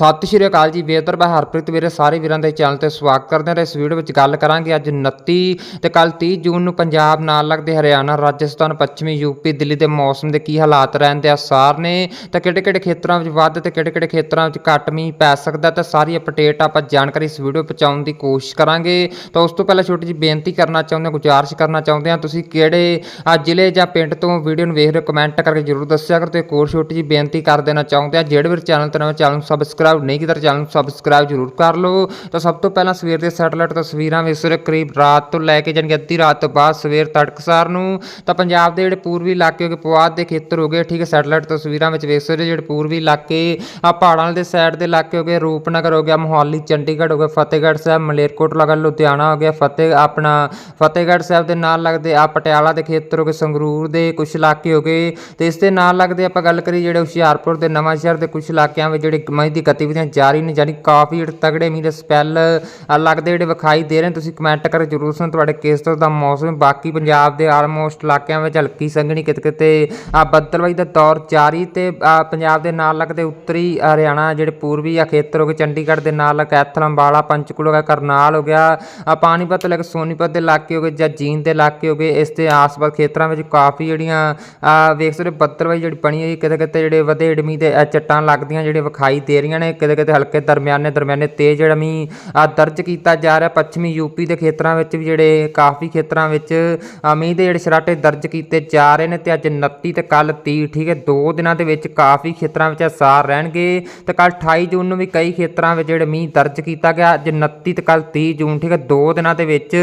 ਸਤਿ ਸ਼੍ਰੀ ਅਕਾਲ ਜੀ ਬੇਦਰ ਮੈਂ ਹਰਪ੍ਰੀਤ ਵੀਰੇ, ਸਾਰੇ ਵੀਰਾਂ ਦੇ ਚੈਨਲ ਤੇ ਸਵਾਗਤ ਕਰਦੇ ਹਾਂ ਇਸ ਵੀਡੀਓ ਵਿੱਚ ਗੱਲ ਕਰਾਂਗੇ ਅੱਜ 29 ਤੇ ਕੱਲ 30 ਜੂਨ ਨੂੰ ਪੰਜਾਬ ਨਾਲ ਲੱਗਦੇ ਹਰਿਆਣਾ, ਰਾਜਸਥਾਨ, ਪੱਛਮੀ ਯੂਪੀ ਦਿੱਲੀ ਦੇ ਮੌਸਮ ਦੇ ਕੀ ਹਾਲਾਤ ਰਹਿਣ ਦੇ ਆਸਾਰ ਨੇ ਤਾਂ ਕਿਹੜੇ ਕਿਹੜੇ ਖੇਤਰਾਂ ਵਿੱਚ ਵੱਧ ਤੇ ਕਿਹੜੇ ਕਿਹੜੇ ਖੇਤਰਾਂ ਵਿੱਚ ਘੱਟ ਮੀਂਹ ਪੈ ਸਕਦਾ ਤਾਂ ਸਾਰੀ ਅਪਡੇਟ ਆਪਾਂ ਜਾਣਕਾਰੀ ਇਸ ਵੀਡੀਓ ਪਹੁੰਚਾਉਣ ਦੀ ਕੋਸ਼ਿਸ਼ ਕਰਾਂਗੇ। ਤਾਂ ਉਸ ਤੋਂ ਪਹਿਲਾਂ ਛੋਟੀ ਜਿਹੀ ਬੇਨਤੀ ਕਰਨਾ ਚਾਹੁੰਦੇ ਹਾਂ, ਗੁਜ਼ਾਰਿਸ਼ ਕਰਨਾ ਚਾਹੁੰਦੇ ਹਾਂ, ਤੁਸੀਂ ਕਿਹੜੇ ਜ਼ਿਲ੍ਹੇ ਜਾਂ ਪਿੰਡ ਤੋਂ ਵੀਡੀਓ ਨੂੰ ਵੇਖ ਰਹੇ ਹੋ ਕਮੈਂਟ ਕਰਕੇ ਜਰੂਰ ਦੱਸਿਆ ਕਰੋ ਤੇ ਇੱਕ ਹੋਰ ਛੋਟੀ ਜਿਹੀ ਬੇਨਤੀ ਕਰ ਦੇਣਾ ਚਾਹੁੰਦੇ ਹਾਂ। ਜਿਹੜੇ ਵੀ ਚੈਨਲ ਤੇ ਨਵੇਂ, ਚੈਨਲ ਨੂੰ ਸਬਸਕ੍ਰਾਈਬ ਨਹੀਂ ਕੀਤਾ ਚੈਨਲ ਨੂੰ ਸਬਸਕ੍ਰਾਈਬ ਜਰੂਰ ਕਰ ਲਓ। ਤਾਂ ਸਭ ਤੋਂ ਪਹਿਲਾਂ ਸਵੇਰ ਦੇ ਸੈਟਲਾਈਟ ਤਸਵੀਰਾਂ ਵਿੱਚ ਸਵੇਰੇ ਕਰੀਬ ਰਾਤ ਤੋਂ ਲੈ ਕੇ ਜਾਣੀ ਅੱਧੀ ਰਾਤ ਤੋਂ ਬਾਅਦ ਸਵੇਰ ਤੜਕਸਾਰ ਨੂੰ। ਤਾਂ ਪੰਜਾਬ ਦੇ ਜਿਹੜੇ ਪੂਰਬੀ ਇਲਾਕੇ ਹੋ ਗਏ, ਪੁਆਧ ਦੇ ਖੇਤਰ ਹੋ ਗਏ, ਠੀਕ ਹੈ ਸੈਟਲਾਈਟ ਤਸਵੀਰਾਂ ਵਿੱਚ ਵੇਖ ਸਕਦੇ ਜਿਹੜੇ ਪੂਰਬੀ ਇਲਾਕੇ ਆ ਪਹਾੜਾਂ ਦੇ ਸਾਈਡ ਦੇ ਇਲਾਕੇ ਹੋ ਗਏ, ਰੂਪਨਗਰ ਹੋ ਗਿਆ, ਮੋਹਾਲੀ, ਚੰਡੀਗੜ੍ਹ ਹੋ ਗਿਆ, ਫਤਿਹਗੜ੍ਹ ਸਾਹਿਬ ਮਲੇਰਕੋਟਲਾ ਗਾ ਲੁਧਿਆਣਾ ਹੋ ਗਿਆ, ਫਤਿਹ, ਆਪਣਾ ਫਤਿਹਗੜ੍ਹ ਸਾਹਿਬ ਦੇ ਨਾਲ ਲੱਗਦੇ ਆ ਪਟਿਆਲਾ ਦੇ ਖੇਤਰ ਹੋ ਗਏ, ਸੰਗਰੂਰ ਦੇ ਕੁਝ ਇਲਾਕੇ ਹੋ ਗਏ। ਤੇ ਇਸ ਦੇ ਨਾਲ ਲੱਗਦੇ ਆਪਾਂ ਗੱਲ ਕਰੀ ਜਿਹੜੇ ਹੁਸ਼ਿਆਰਪੁਰ ਦੇ ਨਵਾਂ ਸ਼ਹਿਰ ਦੇ ਕੁਝ ਇਲਾਕਿਆਂ ਵਿੱਚ, ਜਿਹੜੇ ਮੀਂਹ ਦੀ ਗਤੀਵਿਧੀਆਂ ਜਾਰੀ ਨੇ ਜਾਨੀ ਕਾਫੀ ਜਿਹੜੇ ਤਗੜੇ ਮੀਂਹ ਦੇ ਸਪੈਲ ਲੱਗਦੇ ਜਿਹੜੇ ਵਿਖਾਈ ਦੇ ਰਹੇ ਨੇ ਤੁਸੀਂ ਕਮੈਂਟ ਕਰਕੇ ਜਰੂਰ ਸੁਣ ਤੁਹਾਡੇ ਕਿਸ ਤਰ੍ਹਾਂ ਦਾ ਮੌਸਮ ਬਾਕੀ ਪੰਜਾਬ ਦੇ ਆਲਮੋਸਟ ਇਲਾਕਿਆਂ ਵਿੱਚ ਹਲਕੀ ਸੰਘਣੀ ਕਿਤੇ ਕਿਤੇ ਆ ਬੱਦਲਵਾਈ ਦਾ ਦੌਰ ਜਾਰੀ ਤੇ ਪੰਜਾਬ ਦੇ ਨਾਲ ਲੱਗਦੇ ਉੱਤਰੀ ਹਰਿਆਣਾ ਜਿਹੜੇ ਪੂਰਬੀ ਆ ਖੇਤਰ ਹੋ ਗਏ ਚੰਡੀਗੜ੍ਹ ਦੇ ਨਾਲ ਕੈਥਲ ਅੰਬਾਲਾ ਪੰਚਕੂਲਾ ਹੋ ਗਿਆ ਕਰਨਾਲ ਹੋ ਗਿਆ ਆ ਪਾਣੀਪਤ ਲੈ ਸੋਨੀਪਤ ਦੇ ਇਲਾਕੇ ਹੋ ਗਏ ਜਾਂ ਜੀਨ ਦੇ ਇਲਾਕੇ ਹੋ ਗਏ ਇਸ ਦੇ ਆਸ-ਪਾਸ ਖੇਤਰਾਂ ਵਿੱਚ ਕਾਫੀ ਜਿਹੜੀਆਂ ਵੇਖ ਸਕਦੇ ਹੋ ਬੱਦਲਵਾਈ ਜਿਹੜੀ ਬਣੀ ਹੋਈ ਕਿਤੇ ਕਿਤੇ ਜਿਹੜੇ ਵਧੇੜ ਮੀਂਹ ਦੇ ਅ, ਲੱਗਦੀਆਂ ਜਿਹੜੇ ਵਿਖਾਈ ਦੇ ਰਹੀਆਂ ਨੇ ਕਿਤੇ ਕਿਤੇ ਹਲਕੇ ਦਰਮਿਆਨੇ ਦਰਮਿਆਨੇ ਤੇਜ਼ ਜਿਹੜਾ ਮੀਂਹ ਦਰਜ ਕੀਤਾ ਜਾ ਰਿਹਾ। ਪੱਛਮੀ ਯੂਪੀ ਦੇ ਖੇਤਰਾਂ ਵਿੱਚ ਵੀ ਜਿਹੜੇ ਕਾਫੀ ਖੇਤਰਾਂ ਵਿੱਚ ਮੀਂਹ ਦੇ ਜਿਹੜੇ ਸਰਾਟੇ ਦਰਜ ਕੀਤੇ ਜਾ ਰਹੇ ਨੇ ਤੇ ਅੱਜ 29 ਤੇ ਕੱਲ 30 ਠੀਕ ਹੈ। ਦੋ ਦਿਨਾਂ ਦੇ ਵਿੱਚ ਕਾਫੀ ਖੇਤਰਾਂ ਵਿੱਚ ਅਸਾਰ ਰਹਿਣਗੇ ਤੇ ਕੱਲ 28 ਜੂਨ ਨੂੰ ਵੀ ਕਈ ਖੇਤਰਾਂ ਵਿੱਚ ਜਿਹੜੇ ਮੀਂਹ ਦਰਜ ਕੀਤਾ ਗਿਆ। ਅੱਜ 29 ਤੇ ਕੱਲ 30 ਜੂਨ, ਠੀਕ ਹੈ। ਦੋ ਦਿਨਾਂ ਦੇ ਵਿੱਚ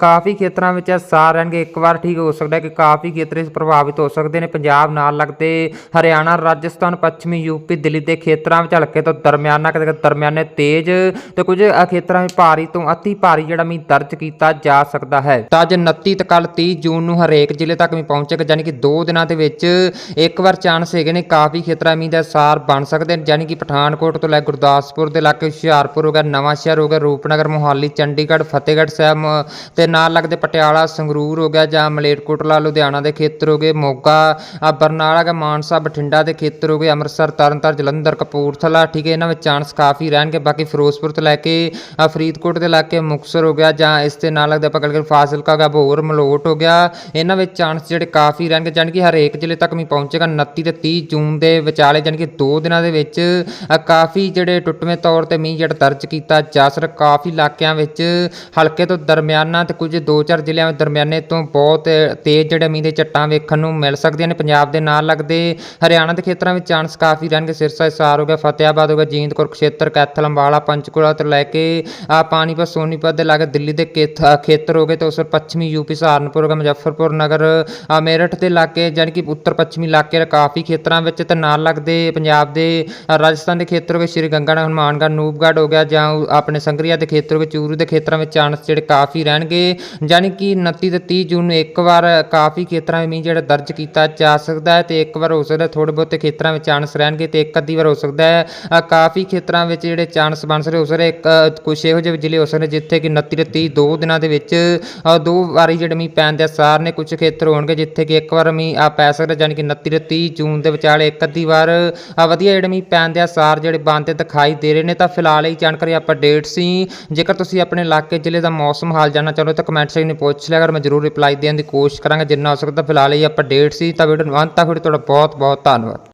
ਕਾਫੀ ਖੇਤਰਾਂ ਵਿੱਚ ਅਸਾਰ ਰਹਿਣਗੇ। ਇੱਕ ਵਾਰ ਠੀਕ ਹੋ ਸਕਦਾ ਕਿ ਕਾਫੀ ਖੇਤਰ ਇਸ ਪ੍ਰਭਾਵਿਤ ਹੋ ਸਕਦੇ ਨੇ। ਪੰਜਾਬ ਨਾਲ ਲੱਗਦੇ ਹਰਿਆਣਾ, ਰਾਜਸਥਾਨ, ਪੱਛਮੀ ਯੂਪੀ ਦਿੱਲੀ ਦੇ ਖੇਤਰਾਂ ਵਿੱਚ ਹਲਕੇ ਤੋਂ ਦਰਮਿਆਨਾ ਕਿਤੇ ਦਰਮਿਆਨੇ ਤੇਜ਼ ਤੇ ਕੁਝ ਖੇਤਰਾਂ ਵਿੱਚ ਭਾਰੀ ਤੋਂ ਅਤੀ ਭਾਰੀ ਜਿਹੜਾ ਮੀਂਹ ਦਰਜ ਕੀਤਾ ਜਾ ਸਕਦਾ ਹੈ। ਤਾਂ ਅੱਜ 29 ਤੇ ਕੱਲ 30 ਜੂਨ ਨੂੰ ਹਰੇਕ ਜ਼ਿਲ੍ਹੇ ਤੱਕ ਮੀਂਹ ਪਹੁੰਚੇਗਾ, ਯਾਨੀ ਕਿ ਦੋ ਦਿਨਾਂ ਦੇ ਵਿੱਚ ਇੱਕ ਵਾਰ ਚਾਂਸ ਹੈਗੇ ਨੇ ਕਾਫੀ ਖੇਤਰਾਂ ਮੀਂਹ ਦਾ ਸਾਰ ਬਣ ਸਕਦੇ ਨੇ, ਯਾਨੀ ਕਿ ਪਠਾਨਕੋਟ ਤੋਂ ਲੈ ਕੇ ਗੁਰਦਾਸਪੁਰ ਦੇ ਇਲਾਕੇ ਹੁਸ਼ਿਆਰਪੁਰ ਹੋ ਗਿਆ, ਨਵਾਂ ਸ਼ਹਿਰ ਹੋ ਗਿਆ, ਰੂਪਨਗਰ, ਮੋਹਾਲੀ, ਚੰਡੀਗੜ੍ਹ, ਫਤਿਹਗੜ੍ਹ ਸਾਹਿਬ ਮ- ਤੇ ਨਾਲ ਲੱਗਦੇ ਪਟਿਆਲਾ, ਸੰਗਰੂਰ ਹੋ ਗਿਆ ਜਾਂ ਮਲੇਰਕੋਟਲਾ, ਲੁਧਿਆਣਾ ਦੇ ਖੇਤਰ ਹੋ ਗਏ, ਮੋਗਾ ਬਰਨਾਲਾ ਗਾ ਮਾਨਸਾ, ਬਠਿੰਡਾ ਦੇ ਖੇਤਰ ਹੋ ਗਏ, ਅੰਮ੍ਰਿਤਸਰ, ਤਰਨਤਾਰਨ, ਜਲੰਧਰ, ਕਪੂਰਥਲਾ ਠੀਕ ਹੈ, ਇਹਨਾਂ ਵਿੱਚ ਚਾਂਸ ਕਾਫੀ ਰਹਿਣਗੇ। ਬਾਕੀ ਫਿਰੋਜ਼ਪੁਰ ਤੋਂ ਲੈ ਕੇ ਆ ਫਰੀਦਕੋਟ ਦੇ ਇਲਾਕੇ ਮੁਕਤਸਰ ਹੋ ਗਿਆ, ਜਾਂ ਇਸ ਦੇ ਨਾਲ ਲੱਗਦੇ ਆਪਾਂ ਗੱਲ ਕਰੀਏ ਫਾਜ਼ਿਲਕਾ ਗਾ ਭੋਰ ਮਲੋਟ ਹੋ ਗਿਆ, ਇਹਨਾਂ ਵਿੱਚ ਚਾਂਸ ਜਿਹੜੇ ਕਾਫੀ ਰਹਿਣਗੇ, ਜਾਣੀ ਕਿ ਹਰੇਕ ਜ਼ਿਲ੍ਹੇ ਤੱਕ ਵੀ ਪਹੁੰਚੇਗਾ। 29 ਤੇ 30 ਜੂਨ ਦੇ ਵਿਚਾਲੇ, ਜਾਣੀ ਕਿ ਦੋ ਦਿਨਾਂ ਦੇ ਵਿੱਚ ਕਾਫੀ ਜਿਹੜੇ ਟੁੱਟਵੇਂ ਤੌਰ ਤੇ ਮੀਂਹ ਜਿਹੜਾ ਦਰਜ ਕੀਤਾ ਜਾ ਸਕਦਾ, ਕਾਫੀ ਇਲਾਕਿਆਂ ਵਿੱਚ ਹਲਕੇ ਤੋਂ ਦਰਮਿਆਨਾ ਤੇ ਕੁਝ ਦੋ ਚਾਰ ਜ਼ਿਲ੍ਹਿਆਂ ਵਿੱਚ ਦਰਮਿਆਨੇ ਤੋਂ ਬਹੁਤ ਤੇਜ਼ ਜਿਹੜੇ ਮੀਂਹ ਦੇ ਝੱਟਾਂ ਵੇਖਣ ਨੂੰ ਮਿਲ ਸਕਦੀਆਂ ਨੇ। ਪੰਜਾਬ ਦੇ ਨਾਲ ਲੱਗਦੇ ਹਰਿਆਣਾ ਦੇ ਖੇਤਰਾਂ ਵਿੱਚ ਚਾਂਸ ਕਾਫੀ ਰਹਿਣਗੇ। ਸਿਰਸਾ, ਹਿਸਾਰ ਹੋ ਗਿਆ ਫਤਿਆਬਾਦ ਹੋ ਗਿਆ ਜੀਂਦ ਕੁਰਕਸ਼ੇਤਰ ਕੈਥਲ, ਅੰਬਾਲਾ, ਪੰਚਕੂਲਾ ਤੋਂ ਲੈ ਕੇ, ਆ ਪਾਣੀਪਤ, ਸੋਨੀਪਤ ਦੇ ਲਾਗੇ ਦਿੱਲੀ ਦੇ ਖੇਤਰ ਹੋ ਗਏ ਤੇ ਉਸ ਪੱਛਮੀ ਯੂਪੀ ਸਹਾਰਨਪੁਰ ਹੋ ਮੁਜ਼ੱਫਰਪੁਰ ਨਗਰ ਮੇਰਠ ਦੇ ਇਲਾਕੇ ਜਾਣੀ ਕਿ ਉੱਤਰ ਪੱਛਮੀ ਇਲਾਕੇ ਦੇ ਕਾਫੀ ਖੇਤਰਾਂ ਵਿੱਚ ਤੇ ਨਾਲ ਲੱਗਦੇ ਪੰਜਾਬ ਦੇ ਰਾਜਸਥਾਨ ਦੇ ਖੇਤਰ ਹੋ ਗਏ, ਸ਼੍ਰੀ ਗੰਗਾਨਗਰ ਹਨੂਮਾਨਗੜ੍ਹ, ਨੂਪਗੜ੍ਹ ਹੋ ਗਿਆ ਜਾਂ ਆਪਣੇ ਸੰਗਰੀਆ ਦੇ ਖੇਤਰ ਹੋ ਗਏ, ਚੂਰੂ ਦੇ ਖੇਤਰਾਂ ਵਿੱਚ ਚਾਂਸ ਜਿਹੜੇ ਕਾਫੀ ਰਹਿਣਗੇ, ਜਾਣੀ ਕਿ 29 ਤੇ 30 ਜੂਨ ਨੂੰ ਇੱਕ ਵਾਰ ਕਾਫੀ ਖੇਤਰਾਂ ਵਿੱਚ ਮੀਂਹ ਜਿਹੜਾ ਦਰਜ ਕੀਤਾ ਜਾ ਸਕਦਾ ਹੈ ਤੇ ਇੱਕ ਵਾਰ ਹੋ ਸਕਦਾ ਥੋੜੇ ਬਹੁਤੇ ਖੇਤਰਾਂ ਵਿੱਚ ਚਾਂਸ ਰਹਿਣਗੇ ਤੇ ਇੱਕ ਅੱਧੀ ਵਾਰ ਹੋ ਸਕਦਾ ਹੈ ਕਾਫੀ ਖੇਤਰਾਂ ਵਿੱਚ ਜਿਹੜੇ ਚਾਂਸ ਬਣ ਸਕਦੇ ਹੋ ਸਕਦੇ ਇੱਕ ਕੁਛ ਇਹੋ ਜਿਹੇ ਜ਼ਿਲ੍ਹੇ ਹੋ ਸਕਦੇ ਜਿੱਥੇ ਕਿ 29 ਤੇ 30 ਦੋ ਦਿਨਾਂ ਦੇ ਵਿੱਚ ਦੋ ਵਾਰੀ ਜਿਹੜੇ ਮੀਂਹ ਪੈਣ ਦੇ ਅਸਾਰ ਨੇ ਕੁਝ ਖੇਤਰ ਹੋਣਗੇ ਜਿੱਥੇ ਕਿ ਇੱਕ ਵਾਰ ਮੀਂਹ ਆ ਪੈ ਸਕਦਾ ਜਾਣੀ ਕਿ 29 ਤੇ 30 ਜੂਨ ਦੇ ਵਿਚਾਲੇ ਇੱਕ ਅੱਧੀ ਵਾਰ ਵਧੀਆ ਜਿਹੜੇ ਮੀਂਹ ਪੈਣ ਦੇ ਅਸਾਰ ਜਿਹੜੇ ਬਣਦੇ ਦਿਖਾਈ ਦੇ ਰਹੇ ਨੇ, ਤਾਂ ਫਿਲਹਾਲ ਇਹ ਜਾਣਕਾਰੀ ਅਪਡੇਟ ਸੀ। ਜੇਕਰ ਤੁਸੀਂ ਆਪਣੇ ਇਲਾਕੇ ਜ਼ਿਲ੍ਹੇ ਦਾ ਮੌਸਮ ਹਾਲ ਜਾਣਨਾ ਚਾਹੁੰਦੇ ਹੋ, ਤਾਂ ਕਮੈਂਟ ਸੈਕਸ਼ਨ ਵਿੱਚ ਪੁੱਛ ਲਿਆ ਕਰ, ਮੈਂ ਜ਼ਰੂਰ ਰਿਪਲਾਈ ਦੇਣ ਦੀ ਕੋਸ਼ਿਸ਼ ਕਰਾਂਗਾ, ਜਿੰਨਾ ਹੋ ਸਕਦਾ ਫਿਲਹਾਲ ਇਹ ਅਪਡੇਟ ਸੀ, ਤਾਂ ਵੀਡੀਓ ਨੂੰ ਅੰਤ ਤੱਕ ਤੁਹਾਡਾ ਬਹੁਤ ਬਹੁਤ ਧੰਨਵਾਦ।